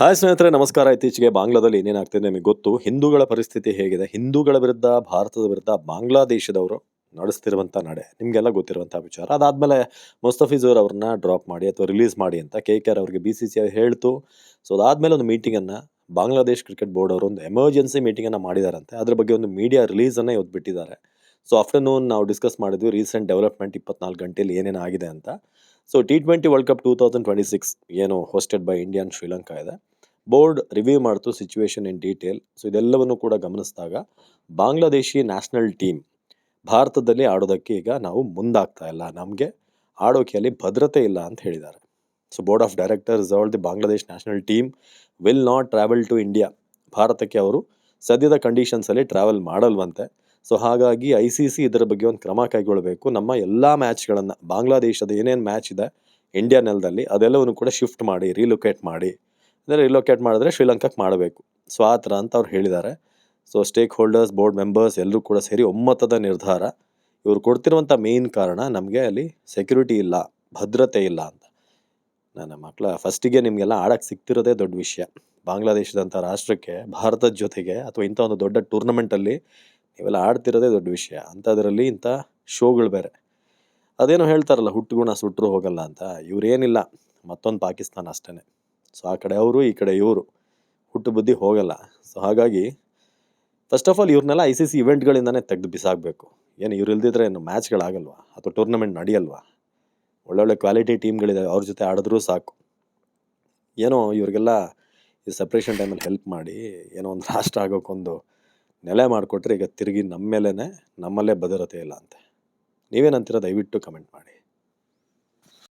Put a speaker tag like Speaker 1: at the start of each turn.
Speaker 1: Hi ಸ್ನೇಹಿತರೆ, ನಮಸ್ಕಾರ. ಇತ್ತೀಚೆಗೆ ಬಾಂಗ್ಲಾದಲ್ಲಿ ಏನೇನಾಗ್ತಿದೆ ನಿಮಗೆ ಗೊತ್ತು? ಹಿಂದೂಗಳ ಪರಿಸ್ಥಿತಿ ಹೇಗಿದೆ? ಹಿಂದೂಗಳ ವಿರುದ್ಧ, ಭಾರತದ ವಿರುದ್ಧ ಬಾಂಗ್ಲಾದೇಶದವರು ನಡೆಸ್ತಿರುವಂಥ ನಡೆ, ನಿಮಗೆಲ್ಲ ಗೊತ್ತಿರುವಂಥ ವಿಚಾರ. ಅದಾದಮೇಲೆ ಮುಸ್ತಫಿಜೂರ್ ಅವ್ರನ್ನ ಡ್ರಾಪ್ ಮಾಡಿ ಅಥವಾ ರಿಲೀಸ್ ಮಾಡಿ ಅಂತ ಕೆ ಕೆ ಆರ್ ಅವ್ರಿಗೆ ಬಿ ಸಿ ಸಿ ಐ ಹೇಳ್ತು. ಸೊ ಅದಾದಮೇಲೆ ಒಂದು ಮೀಟಿಂಗನ್ನು ಬಾಂಗ್ಲಾದೇಶ್ ಕ್ರಿಕೆಟ್ ಬೋರ್ಡ್ ಅವರು ಒಂದು ಎಮರ್ಜೆನ್ಸಿ ಮೀಟಿಂಗನ್ನು ಮಾಡಿದಾರಂತೆ. ಅದ್ರ ಬಗ್ಗೆ ಒಂದು ಮೀಡಿಯಾ ರಿಲೀಸನ್ನು ಇವತ್ತು ಬಿಟ್ಟಿದ್ದಾರೆ. ಸೊ ಆಫ್ಟರ್ನೂನ್ ನಾವು ಡಿಸ್ಕಸ್ ಮಾಡಿದ್ವಿ ರೀಸೆಂಟ್ ಡೆವಲಪ್ಮೆಂಟ್ ಇಪ್ಪತ್ನಾಲ್ಕು ಗಂಟೆಯಲ್ಲಿ ಏನೇನು ಆಗಿದೆ ಅಂತ. So T twenty World Cup two thousand twenty six ಏನು hosted by India and Sri Lanka ಇದೆ. ಬೋರ್ಡ್ ರಿವ್ಯೂ ಮಾಡ್ತು ಸಿಚುವೇಶನ್ ಇನ್ ಡೀಟೇಲ್ ಸೊ ಇದೆಲ್ಲವನ್ನು ಕೂಡ ಗಮನಿಸಿದಾಗ ಬಾಂಗ್ಲಾದೇಶಿ ನ್ಯಾಷನಲ್ ಟೀಮ್ ಭಾರತದಲ್ಲಿ ಆಡೋದಕ್ಕೆ ಈಗ ನಾವು ಮುಂದಾಗ್ತಾ ಇಲ್ಲ. ನಮಗೆ ಆಡೋಕೆ ಅಲ್ಲಿ ಭದ್ರತೆ ಇಲ್ಲ ಅಂತ ಹೇಳಿದ್ದಾರೆ. So board of directors all the Bangladesh national team will not travel to India ಭಾರತಕ್ಕೆ ಅವರು ಸದ್ಯದ ಕಂಡೀಷನ್ಸಲ್ಲಿ ಟ್ರಾವೆಲ್ ಮಾಡಲ್ವಂತೆ. ಸೊ ಹಾಗಾಗಿ ಐ ಸಿ ಸಿ ಇದರ ಬಗ್ಗೆ ಒಂದು ಕ್ರಮ ಕೈಗೊಳ್ಳಬೇಕು. ನಮ್ಮ ಎಲ್ಲ ಮ್ಯಾಚ್ಗಳನ್ನು, ಬಾಂಗ್ಲಾದೇಶದ ಏನೇನು ಮ್ಯಾಚ್ ಇದೆ, ಇಂಡಿಯಾ ನೆಲದಲ್ಲಿ, ಅದೆಲ್ಲವನ್ನು ಕೂಡ ಶಿಫ್ಟ್ ಮಾಡಿ, ರಿಲೊಕೇಟ್ ಮಾಡಿ, ಅಂದರೆ ರಿಲೊಕೇಟ್ ಮಾಡಿದ್ರೆ ಶ್ರೀಲಂಕಾಕ್ಕೆ ಮಾಡಬೇಕು. ಸೊ ಆ ಥರ ಅಂತ ಅವ್ರು ಹೇಳಿದ್ದಾರೆ. So stakeholders board members ಎಲ್ಲರೂ ಕೂಡ ಸೇರಿ ಒಮ್ಮತದ ನಿರ್ಧಾರ. ಇವರು ಕೊಡ್ತಿರುವಂಥ ಮೇನ್ ಕಾರಣ ನಮಗೆ ಅಲ್ಲಿ ಸೆಕ್ಯೂರಿಟಿ ಇಲ್ಲ, ಭದ್ರತೆ ಇಲ್ಲ ಅಂತ. ನನ್ನ ಮಕ್ಕಳ ಫಸ್ಟಿಗೆ ನಿಮಗೆಲ್ಲ ಆಡೋಕ್ಕೆ ಸಿಗ್ತಿರೋದೇ ದೊಡ್ಡ ವಿಷಯ. ಬಾಂಗ್ಲಾದೇಶದಂಥ ರಾಷ್ಟ್ರಕ್ಕೆ, ಭಾರತದ ಜೊತೆಗೆ, ಅಥವಾ ಇಂಥ ಒಂದು ದೊಡ್ಡ ಟೂರ್ನಮೆಂಟಲ್ಲಿ ನೀವೆಲ್ಲ ಆಡ್ತಿರೋದೇ ದೊಡ್ಡ ವಿಷಯ. ಅಂಥದ್ರಲ್ಲಿ ಇಂಥ ಶೋಗಳು ಬೇರೆ. ಅದೇನೋ ಹೇಳ್ತಾರಲ್ಲ, ಹುಟ್ಟುಗುಣ ಸುಟ್ಟರು ಹೋಗಲ್ಲ ಅಂತ. ಇವರೇನಿಲ್ಲ. ಮತ್ತೊಂದು ಪಾಕಿಸ್ತಾನ ಅಷ್ಟೇ ಸೊ ಆ ಕಡೆ ಅವರು, ಈ ಕಡೆ ಇವರು. ಹುಟ್ಟು ಬುದ್ಧಿ ಹೋಗಲ್ಲ. ಸೊ ಹಾಗಾಗಿ ಫಸ್ಟ್ ಆಫ್ ಆಲ್ ಇವ್ರನ್ನೆಲ್ಲ ಐ ಸಿ ಸಿ ಇವೆಂಟ್ಗಳಿಂದನೇ ತೆಗೆದು ಬಿಸಾಕಬೇಕು. ಏನು, ಇವ್ರು ಇಲ್ದಿದ್ರೆ ಏನು, ಮ್ಯಾಚ್ಗಳಾಗಲ್ವಾ? ಅಥವಾ ಟೂರ್ನಮೆಂಟ್ ನಡೆಯಲ್ವಾ? ಒಳ್ಳೊಳ್ಳೆ ಕ್ವಾಲಿಟಿ ಟೀಮ್ಗಳಿದ್ದಾವೆ ಅವ್ರ ಜೊತೆ ಆಡಿದ್ರೂ ಸಾಕು. ಏನೋ, ಇವ್ರಿಗೆಲ್ಲ ಈ ಸಪ್ರೇಷನ್ ಟೈಮಲ್ಲಿ ಹೆಲ್ಪ್ ಮಾಡಿ ಏನೋ ಒಂದು ರಾಷ್ಟ್ರ ಆಗೋಕ್ಕೊಂದು ನೆಲೆ ಮಾಡಿಕೊಟ್ರೆ ಈಗ ತಿರುಗಿ ನಮ್ಮ ಮೇಲೇ ನಮ್ಮಲ್ಲೇ ಭದ್ರತೆ ಇಲ್ಲ ಅಂತೆ. ನೀವೇನಂತೀರ? ದಯವಿಟ್ಟು ಕಮೆಂಟ್ ಮಾಡಿ.